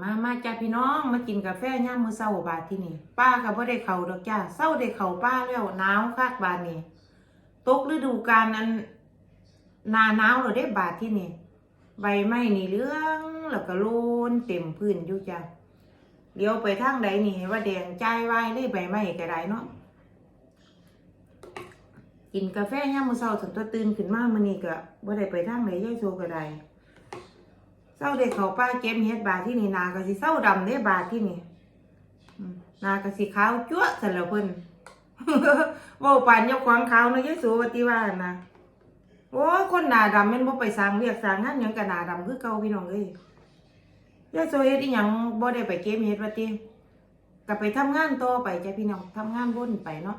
มามาจ้าพี่น้องมากินกาแฟย่ามมือเช้าบาดที่นี่ ป้าก็บ่ได้เขาดอกจ้าเช้าได้เขาป้าแล้วหนาวคักบาดนี้ตกฤดูกาลนั้นนาหนาวแล้วได้บาดที่นี่ ใบไม้นี่เลืองแล้วก็โลนเต็มพื้นอยู่จ้าเลี้ยวไปทางใดนี่ว่าแดงใจายวายเลยใบไม้ก็ได้เนาะกินกาแฟย่ามมือเช้าจนตัวตื่นขึ้นมามื้อนี้ก็บ่ได้ไปทางใดย่ายโซก็ได้ เศร้าเด็กเขาป้าเก็บเฮ็ดบาที่นี่นาก็สิเศร้าดำเด้บาที่นี่นาก็สิขาวจั๊วะสแล้วเพิ่นว้าปานยกของขาวเนาะยายสูว่าติว่านะโอ้คนหนาดำแม่นบ่ไปสร้างเวียกสร้างงานหยังก็หนาดำคือเก่าพี่น้องเอ้ยยายโซเฮ็ดอีหยังบ่ได้ไปเก็บเฮ็ดว่าติก็ไปทำงานต่อไปจ้ะพี่น้องทำงานวนไปเนาะ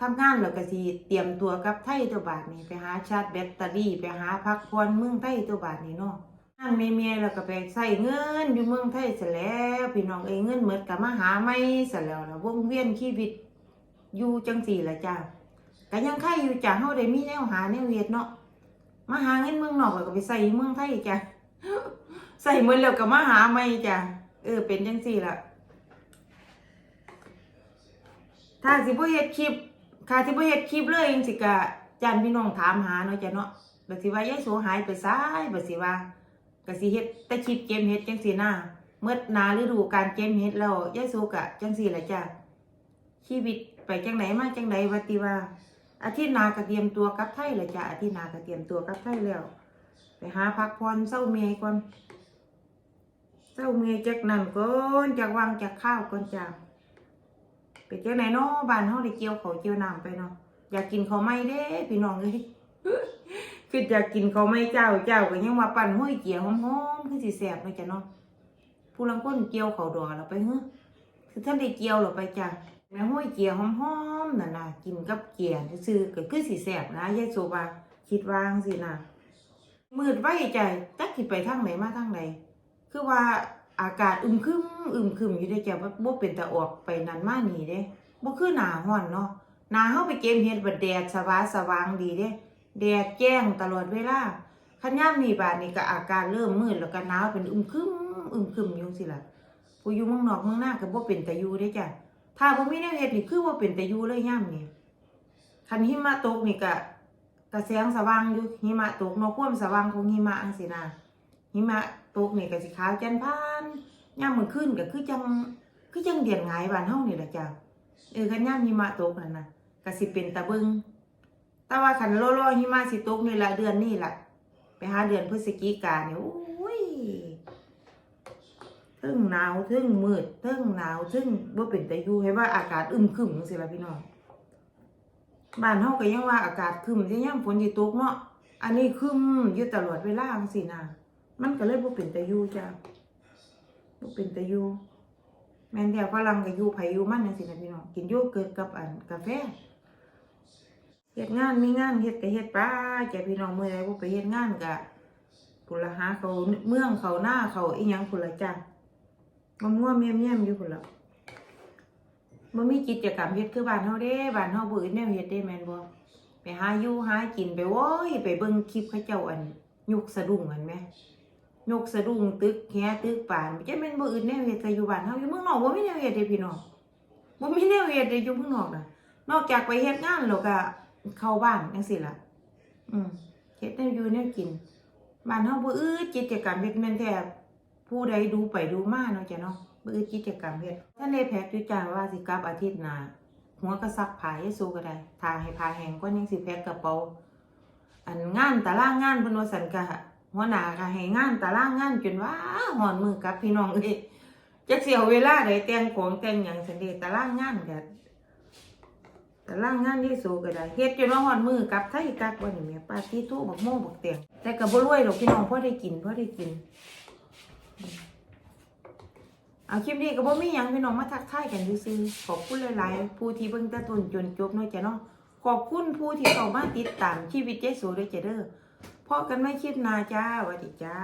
ทำงานแล้วก็สิเตรียมตัวกับไทยตัวบาทนี่ไปหาชาร์จแบตเตอรี่ไปหาพักผ่อนเมืองไทยตัวบาทนี่เนาะ นั่นเมียๆแล้วก็ไปใส่เงินอยู่เมืองไทยเสร็จแล้วพี่น้องเอ้ยเงินเหมือนกับมาหาไม่เสร็จแล้วนะวงเวียนชีวิตอยู่จังสี่ละจ้าก็ยังไข่อยู่จ้าเฮาได้มีแนวหาแนวเวียดเนาะมาหาเงินเมืองนอกแล้วก็ไปใส่เมืองไทยจ้าใส่เมือนแล้วก็มาหาไม่จ้าเออเป็นจังสี่ละถ้าสิบ่เฮ็ดคลิปถ้าสิบ่เฮ็ดคลิปเลยจังสิกะจานพี่น้องถามหาเนาะจ้ะเนาะบัดสิว่ายายโสหายไปซ้ายบัดสิว่า ก็สิเฮ็ดแต่คลิปเกมเฮ็ดจังซี่นะเมื่อนาฤดูการเกมเฮ็ดแล้วยายสุกะจังซี่ล่ะจ้ะชีวิตไปจังไหนมาจังไหนว่าติว่าอาทิตย์นาก็เตรียมตัวกลับไทยล้วจ้ะอาทิตย์นาก็เตรียมตัวกลับไทยแล้ว ไปหาพักผ่อนเศร้าเมียก่อนเศร้าเมียจากนั้นก่อนจากวางจากข้าวก่อนจ้ะไปจังไหนเนาะบ้านเฮาได้เกี่ยวเขาเกี่ยวน้ำไปเนาะอยากกินเขาไหม้เด้พี่น้องเอ้ย คืออยากกินเขาไม่เจ้าเจ้าก็ยังว่าปั่นห้อยเกี๊ยวหอมๆคือสิแซ่บเลยจ้ะเนาะผู้ลังก้นเกี๊ยวเขาดอเราไปเฮ้อคือท่านได้เกี๊ยวเราไปจ้ะแม่ห้อยเกี๊ยวหอมๆน่ะนะกินกับเกี๊ยวซื่อก็คือสิแซ่บนะยายโซบาคิดวางสินะมืดไว้ใจจักสิไปทางไหนมาทางไหนคือว่าอากาศอึมครึมอึมครึมอยู่ได้จ้ะบ่าบ่เป็นตาออกไปนั่นมานี่เด้บ่คือหนาร้อนเนาะหนาเฮาไปเก็บเฮ็ดบัดแดดสว่างสว่างดีเด้ แดดแจ้งตลอดเวลาขันย่ามนี่บาดนี่ก็อาการเริ่มมืดแล้วก็หนาวเป็นอึมครึมอึมครึมอยู่สิล่ะผู้อยู่เมืองนอกเมืองหน้าก็บ่เป็นตาอยู่เด้จ้ะถ้าบ่มีแนวเฮ็ดนี่คือบ่เป็นตาอยู่เลยย่ามนี่คันหิมะตกนี่ก็ก็แสงสว่างอยู่หิมะตกนาะความสว่างของหิมะจังซี่นะหิมะตกนี่ก็สิขาวจันพานย่ามมื้อคืนก็คือจังคือจังเดือนหงายบ้านเฮานี่ล่ะจ้ะเออคันย่ามหิมะตกนั่นน่ะก็สิเป็นตาเบิง แต่ว่าขันโลโลหิมะสิตกนี่ละเดือนนี่ละไปหาเดือนพฤศจิกาเนี่ยโอ้ยทึ่งหนาวทึ่งมืดทึ่งหนาวทึ่งบ่เป็นแต่อยู่ให้ว่าอากาศอึมครึมจังซี่ล่ะพี่น้องบ้านเฮาก็ยังว่าอากาศครึมสิยามฝนสิตกเนาะอันนี้ครึมอยู่ตลอดเวลาจังซี่นะมันก็เลยบ่เป็นแต่อยู่จ้ะบ่เป็นแต่อยู่แม่นแล้วฝรั่งก็อยู่ไผอยู่มันจังซี่นะพี่น้องกินโยเกิร์ตกับอันกาแฟ เฮ็ดงานมีงานเฮ็ดก็เฮ็ดไปจ้ะพี่น้องเมื้อใดบ่ไปเฮ็ดงานก็พุ่นละหาเขาเมืองเขาหน้าเขาอีหยังพุ่นละจ้ะมัมั่วงเมี่ยมๆอยู่พุ่นละบ่มีกิจกรรมเฮ็ดคือบ้านเฮาเด้บ้านเฮาบ่อื่นแนวเฮ็ดเด้แม่นบ่ไปหาอยู่หากินไปโว้ยไปเบิ่งคลิปเขาเจ้าอันยกสะดุ้งอันแหมยกสะดุ้งตึกแฮตึกปานจะแม่นบ่อื่นแนวเฮ็ดก็อยู่บ้านเฮาอยู่เมืองนอกบ่มีแนวเฮ็ดเด้พี่น้องบ่มีแนวเฮ็ดเด้อยู่เมืองนอกน่ะนอกจากไปเฮ็ดงานแล้วก็ เข้าบ้านจังซี่ล่ะ อืมเฮ็ดแนวอยู่แนวกินบ้านเฮาบ่อึดกิจกรรมเฮ็ดแม่นแท้ผู้ใดดูไปดูมาเนาะจ้ะเนาะบ่อึดกิจกรรมเฮ็ดท่านได้แพ็กอยู่จ้าว่าสิกลับอาทิตย์หน้าหัวก็ซักผ้าให้สู้ก็ได้ถ้าให้ผ้าแห้งก็ยังสิแพ็กกระเป๋าอันงานตารางงานเพิ่นว่าซั่นก็หัวหน้าก็ให้งานตารางงานจนว่าหอนมือกับพี่น้องเอ้ยจักสิเอาเวลาใดแต่งของแต่งหยังซั่นเด้ตารางงานก็ แต่ล่างงานที่สูก็ได้เฮ็ดจนว่าฮอดมือกลับไทยกลับบ่นี่แม่ปาที่ทูบักโม่บักเตียงแต่ก็บ่รวยหรอกพี่น้องพอได้กินพอได้กิน เอาคลิปนี้ก็บ่มีหยังพี่น้องมาทักทายกันซื่อๆขอบคุณหลายๆผู้ที่เบิ่งแต่ต้นจนจบเนาะจ้ะเนาะขอบคุณผู้ที่เข้ามาติดตามชีวิตเจ๊สูด้วยจ้ะเด้อพบกันใหม่คลิปหน้าจ้าสวัสดีจ้า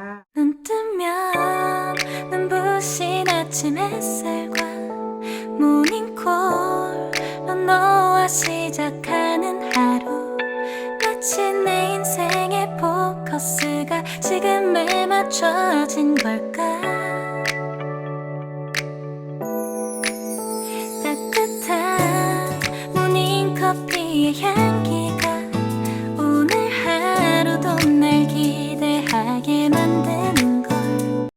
인생의 포커스가 지금에 맞춰진 걸까? 따뜻한 모닝 커피의 향기.